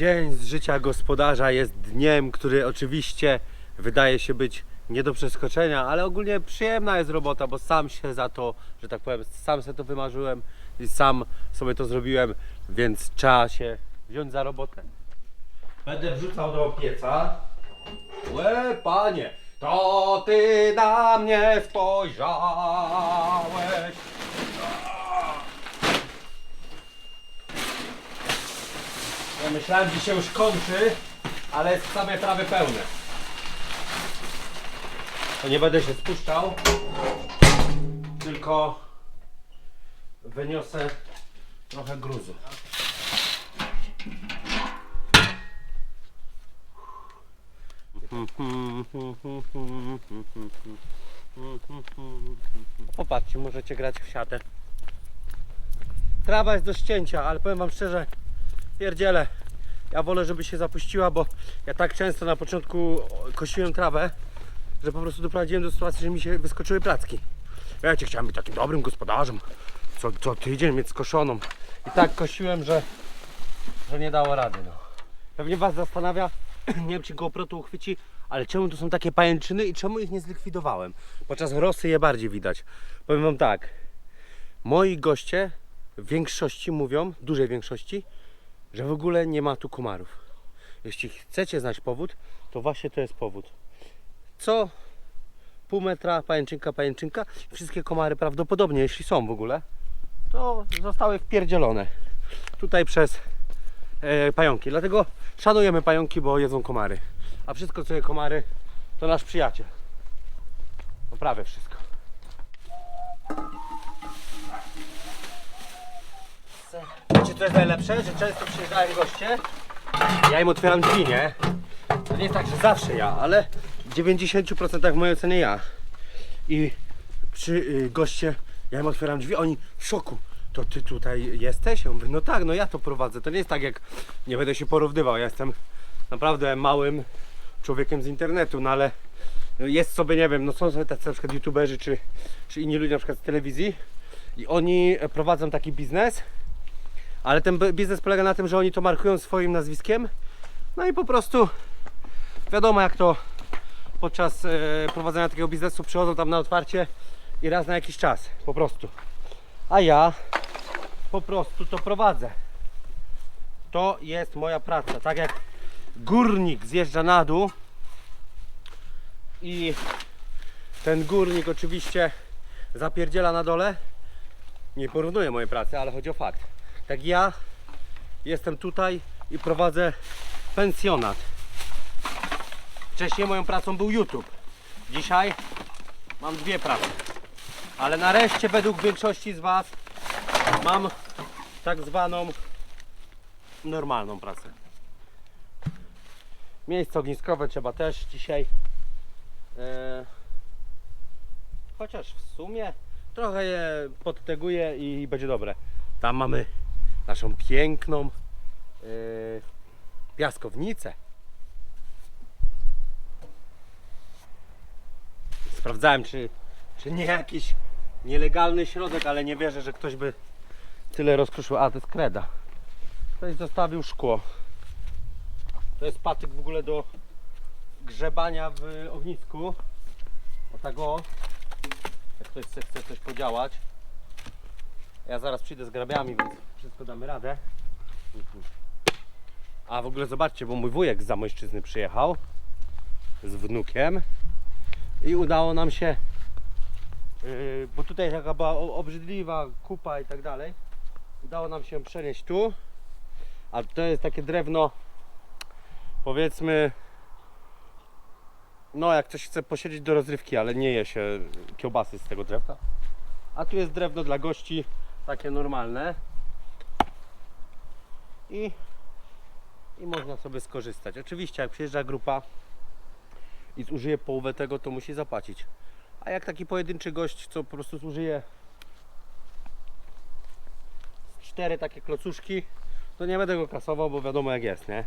Dzień z życia gospodarza jest dniem, który oczywiście wydaje się być nie do przeskoczenia, ale ogólnie przyjemna jest robota, bo sam się za to, że tak powiem, sam sobie to wymarzyłem i sam sobie to zrobiłem, więc trzeba się wziąć za robotę. Będę wrzucał do pieca. Łe, panie, to ty na mnie spojrzałeś. Myślałem, że się już kończy, ale jest same trawy pełne. To nie będę się spuszczał, tylko wyniosę trochę gruzu. Popatrzcie, możecie grać w siatę. Trawa jest do ścięcia, ale powiem wam szczerze, pierdziele. Ja wolę, żeby się zapuściła, bo ja tak często na początku kosiłem trawę, że po prostu doprowadziłem do sytuacji, że mi się wyskoczyły placki. Ja chciałem być takim dobrym gospodarzem, co, co tydzień mieć skoszoną. I tak kosiłem, że, że nie dało rady. No. Pewnie Was zastanawia, nie wiem czy GoPro to uchwyci, ale czemu tu są takie pajęczyny i czemu ich nie zlikwidowałem? Podczas rosy je bardziej widać. Powiem Wam tak, moi goście w większości mówią, dużej większości, że w ogóle nie ma tu komarów. Jeśli chcecie znać powód, to właśnie to jest powód. Co pół metra pajęczynka, pajęczynka, wszystkie komary prawdopodobnie, jeśli są w ogóle, to zostały wpierdzielone tutaj przez e, pająki. Dlatego szanujemy pająki, bo jedzą komary. A wszystko co je komary, to nasz przyjaciel. No prawie wszystko. Wiecie co jest najlepsze? Że często przyjeżdżają goście, ja im otwieram drzwi, nie? To nie jest tak, że zawsze ja, ale w 90% w mojej ocenie ja. I przy y, goście, ja im otwieram drzwi, oni w szoku. To ty tutaj jesteś? Ja mówię, no tak, no ja to prowadzę. To nie jest tak jak, nie będę się porównywał, ja jestem naprawdę małym człowiekiem z internetu, no ale jest sobie, nie wiem, no są sobie tacy na przykład youtuberzy, czy, czy inni ludzie na przykład z telewizji i oni prowadzą taki biznes, ale ten biznes polega na tym, że oni to markują swoim nazwiskiem, no i po prostu wiadomo jak to podczas e, prowadzenia takiego biznesu przychodzą tam na otwarcie i raz na jakiś czas, po prostu. A ja po prostu to prowadzę. To jest moja praca. Tak jak górnik zjeżdża na dół i ten górnik oczywiście zapierdziela na dole. Nie porównuję mojej pracy, ale chodzi o fakt. Tak ja jestem tutaj i prowadzę pensjonat. Wcześniej moją pracą był YouTube. Dzisiaj mam dwie prace. Ale nareszcie według większości z Was mam tak zwaną normalną pracę. Miejsce ogniskowe trzeba też dzisiaj. E, chociaż w sumie trochę je podteguję i będzie dobre. Tam mamy naszą piękną e, piaskownicę. Sprawdzałem, czy, czy nie jakiś nielegalny środek, ale nie wierzę, że ktoś by tyle rozkruszył. A, to jest kreda. Ktoś zostawił szkło. To jest patyk w ogóle do grzebania w ognisku. O tak o. Jak ktoś chce, chce coś podziałać. Ja zaraz przyjdę z grabiami, więc wszystko damy radę. A w ogóle zobaczcie, bo mój wujek z Zamojszczyzny przyjechał z wnukiem i udało nam się, yy, bo tutaj taka była obrzydliwa kupa i tak dalej, udało nam się przenieść tu, a to jest takie drewno, powiedzmy, no jak ktoś chce posiedzieć do rozrywki, ale nie je się kiełbasy z tego drewna. A tu jest drewno dla gości, takie normalne. I, i można sobie skorzystać. Oczywiście jak przyjeżdża grupa i zużyje połowę tego, to musi zapłacić. A jak taki pojedynczy gość, co po prostu zużyje cztery takie klocuszki, to nie będę go kasował, bo wiadomo jak jest, nie?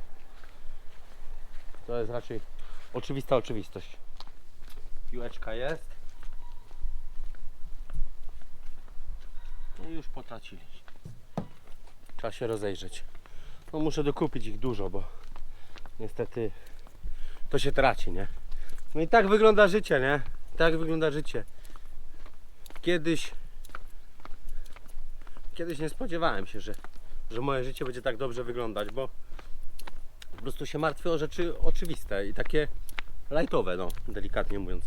To jest raczej oczywista oczywistość. Piłeczka jest. No i już potracili. Trzeba się rozejrzeć. No muszę dokupić ich dużo, bo niestety to się traci, nie? No i tak wygląda życie, nie? Tak wygląda życie. Kiedyś kiedyś nie spodziewałem się, że, że moje życie będzie tak dobrze wyglądać, bo po prostu się martwię o rzeczy oczywiste i takie lajtowe, no, delikatnie mówiąc.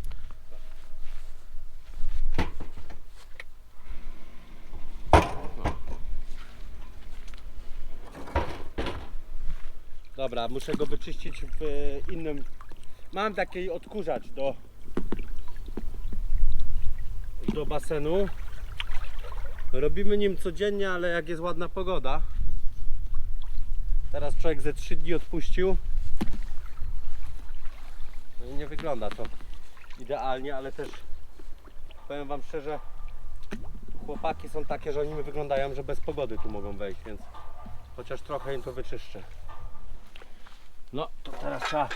Dobra, muszę go wyczyścić w e, innym. Mam taki odkurzacz do do basenu. Robimy nim codziennie, ale jak jest ładna pogoda. Teraz człowiek ze 3 dni odpuścił. No i nie wygląda to idealnie, ale też powiem wam szczerze, chłopaki są takie, że oni wyglądają, że bez pogody tu mogą wejść, więc chociaż trochę im to wyczyszczę. No, to teraz trzeba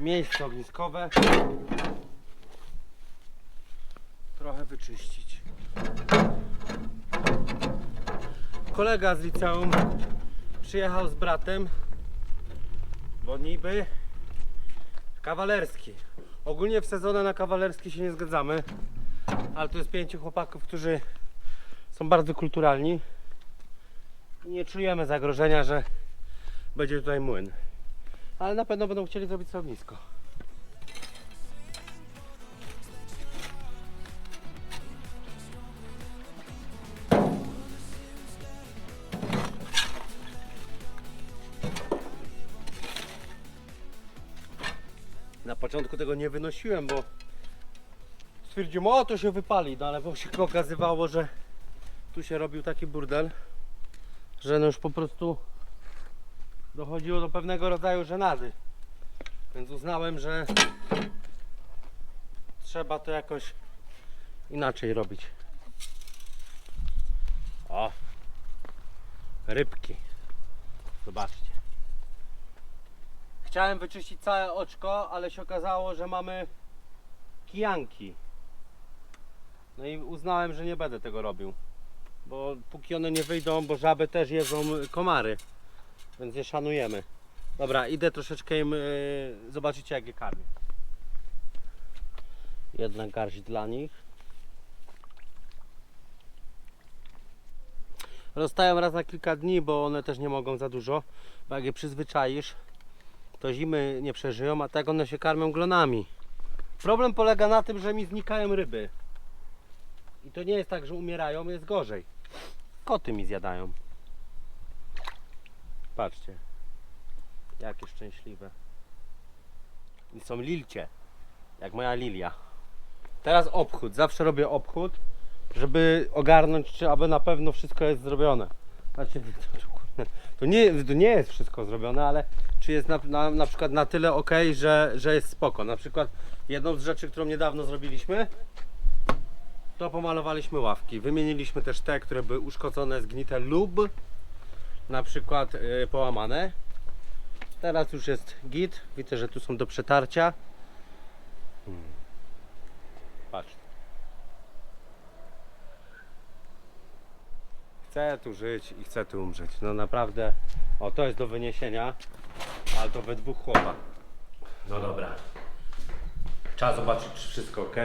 miejsce ogniskowe trochę wyczyścić. Kolega z liceum przyjechał z bratem, bo niby kawalerski. Ogólnie w sezonie na kawalerski się nie zgadzamy, ale tu jest pięciu chłopaków, którzy są bardzo kulturalni i nie czujemy zagrożenia, że będzie tutaj młyn. Ale na pewno będą chcieli zrobić sobie ognisko. Na początku tego nie wynosiłem, bo stwierdziłem, o to się wypali, no ale bo się okazywało, że tu się robił taki burdel, że no już po prostu dochodziło do pewnego rodzaju żenady. Więc uznałem, że trzeba to jakoś inaczej robić. O! Rybki. Zobaczcie. Chciałem wyczyścić całe oczko, ale się okazało, że mamy kijanki. No i uznałem, że nie będę tego robił. Bo póki one nie wyjdą, bo żaby też jedzą komary. Więc je szanujemy. Dobra, idę troszeczkę im yy, zobaczycie jak je karmię. Jedna garść dla nich. Rozstają raz na kilka dni, bo one też nie mogą za dużo. Bo jak je przyzwyczaisz, to zimy nie przeżyją, a tak one się karmią glonami. Problem polega na tym, że mi znikają ryby. I to nie jest tak, że umierają, jest gorzej. Koty mi zjadają. Patrzcie. Jakie szczęśliwe. I są lilcie. Jak moja lilia. Teraz obchód. Zawsze robię obchód, żeby ogarnąć, czy aby na pewno wszystko jest zrobione. Znaczy, to, nie, to nie jest wszystko zrobione, ale czy jest na, na, na przykład na tyle ok, że, że jest spoko. Na przykład jedną z rzeczy, którą niedawno zrobiliśmy, to pomalowaliśmy ławki. Wymieniliśmy też te, które były uszkodzone, zgnite lub na przykład yy, połamane. Teraz już jest git. Widzę, że tu są do przetarcia. Hmm. Patrz. Chcę tu żyć i chcę tu umrzeć. No naprawdę. O, to jest do wyniesienia. Ale to we dwóch chłopach. No dobra. Trzeba zobaczyć, czy wszystko ok.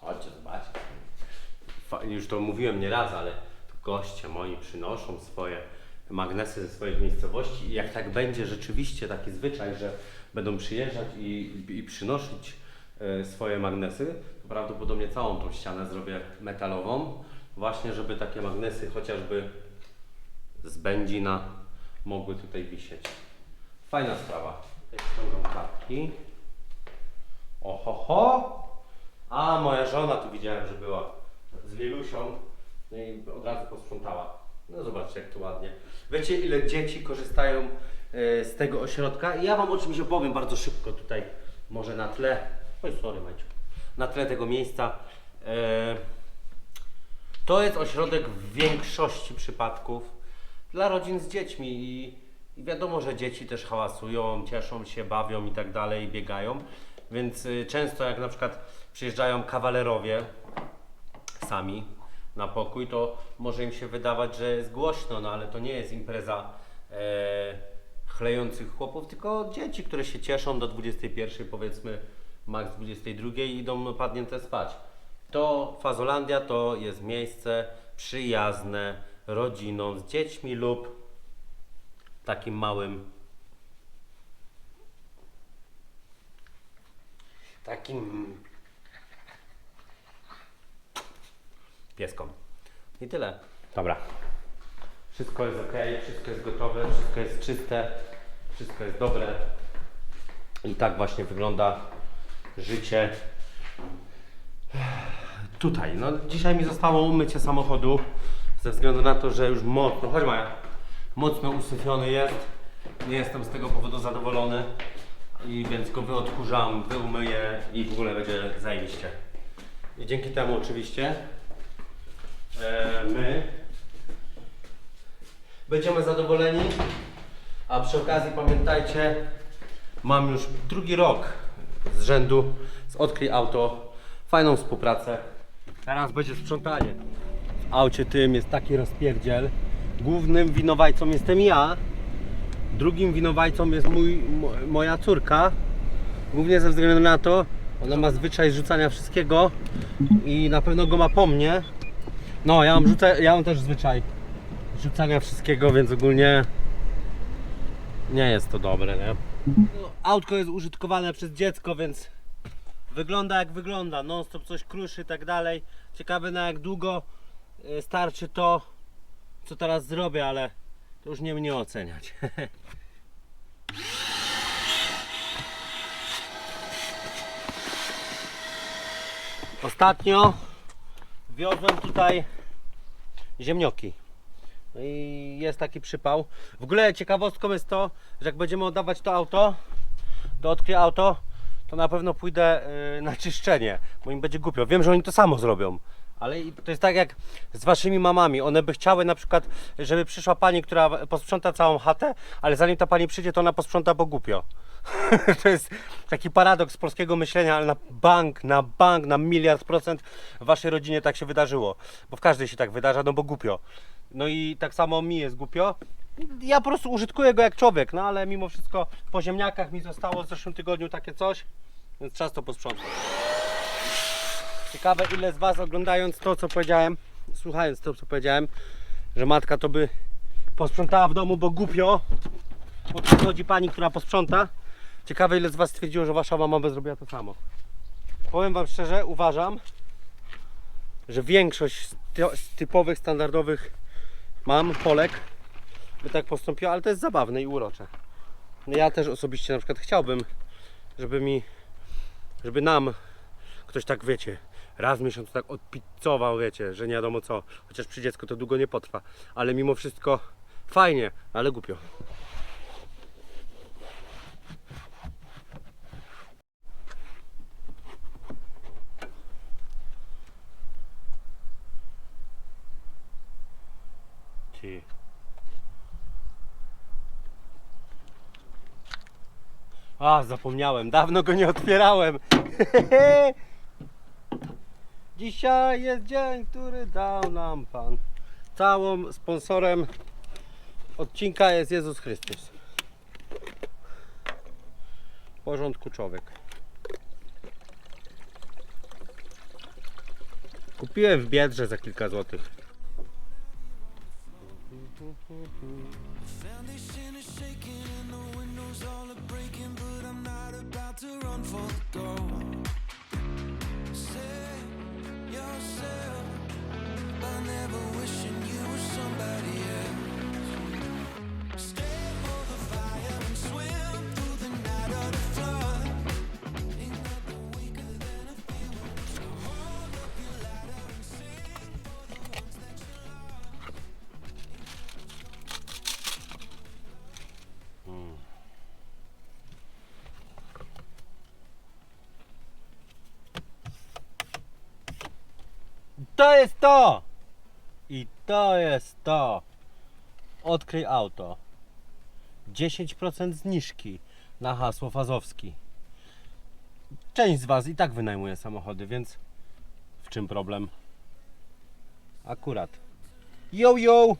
Chodźcie zobaczyć. Już to mówiłem nieraz, ale tu goście moi przynoszą swoje magnesy ze swoich miejscowości i jak tak będzie rzeczywiście taki zwyczaj, że będą przyjeżdżać i, i przynosić e, swoje magnesy, to prawdopodobnie całą tą ścianę zrobię metalową, właśnie żeby takie magnesy chociażby z Będzina mogły tutaj wisieć. Fajna sprawa. Tutaj ściągam klapki. Ohoho! A moja żona tu widziałem, że była z Lilusią no i od razu posprzątała. No zobaczcie jak tu ładnie. Wiecie ile dzieci korzystają e, z tego ośrodka? I ja Wam o czymś opowiem bardzo szybko tutaj, może na tle. Oj, sorry Maciu. Na tle tego miejsca. E, to jest ośrodek w większości przypadków dla rodzin z dziećmi i, i wiadomo, że dzieci też hałasują, cieszą się, bawią i tak dalej, biegają. Więc y, często jak na przykład przyjeżdżają kawalerowie sami, na pokój, to może im się wydawać, że jest głośno, no ale to nie jest impreza e, chlejących chłopów, tylko dzieci, które się cieszą do 21, powiedzmy max 22 i idą opadnięte spać. To Fazolandia to jest miejsce przyjazne rodzinom z dziećmi lub takim małym takim pieskom. I tyle. Dobra. Wszystko jest ok, wszystko jest gotowe, wszystko jest czyste, wszystko jest dobre. I tak właśnie wygląda życie tutaj. No, dzisiaj mi zostało umycie samochodu ze względu na to, że już mocno, chodź Maja, mocno usyfiony jest. Nie jestem z tego powodu zadowolony. I więc go wyodkurzam, wyumyję i w ogóle będzie zajebiście. I dzięki temu oczywiście e, my będziemy zadowoleni. A przy okazji pamiętajcie, mam już drugi rok z rzędu z Odkryj Auto. Fajną współpracę. Teraz będzie sprzątanie. W aucie tym jest taki rozpierdziel. Głównym winowajcą jestem ja. Drugim winowajcą jest mój, mo, moja córka. Głównie ze względu na to, ona ma zwyczaj rzucania wszystkiego i na pewno go ma po mnie. No, ja mam, rzuca, ja mam też zwyczaj rzucania wszystkiego, więc ogólnie nie jest to dobre, nie? Autko jest użytkowane przez dziecko, więc wygląda jak wygląda. Non stop coś kruszy i tak dalej. Ciekawe na jak długo y, starczy to, co teraz zrobię, ale to już nie mnie oceniać. Ostatnio wiozłem tutaj ziemnioki. No i jest taki przypał. W ogóle ciekawostką jest to, że jak będziemy oddawać to auto, do odkryj auto, to na pewno pójdę yy, na czyszczenie, bo im będzie głupio. Wiem, że oni to samo zrobią. Ale to jest tak jak z waszymi mamami. One by chciały na przykład, żeby przyszła pani, która posprząta całą chatę, ale zanim ta pani przyjdzie, to ona posprząta, bo głupio. to jest taki paradoks polskiego myślenia, ale na bank, na bank, na miliard procent w waszej rodzinie tak się wydarzyło. Bo w każdej się tak wydarza, no bo głupio. No i tak samo mi jest głupio. Ja po prostu użytkuję go jak człowiek, no ale mimo wszystko po ziemniakach mi zostało w zeszłym tygodniu takie coś, więc czas to posprzątać. Ciekawe ile z Was oglądając to co powiedziałem, słuchając to co powiedziałem, że matka to by posprzątała w domu, bo głupio, bo przychodzi pani, która posprząta. Ciekawe ile z Was stwierdziło, że Wasza mama by zrobiła to samo. Powiem Wam szczerze, uważam, że większość z ty- z typowych, standardowych mam, Polek, by tak postąpiła, ale to jest zabawne i urocze. No ja też osobiście na przykład chciałbym, żeby mi, żeby nam ktoś tak, wiecie, raz w miesiącu tak odpizzował, wiecie, że nie wiadomo co. Chociaż przy dziecku to długo nie potrwa. Ale mimo wszystko fajnie, ale głupio. Ty. A, zapomniałem, dawno go nie otwierałem. Dzisiaj jest dzień, który dał nam Pan. Całym sponsorem odcinka jest Jezus Chrystus. W porządku człowiek. Kupiłem w Biedrze za kilka złotych. For the To jest to! I to jest to! Odkryj auto. 10% zniżki na hasło Fazowski. Część z Was i tak wynajmuje samochody, więc w czym problem? Akurat. Yo, yo!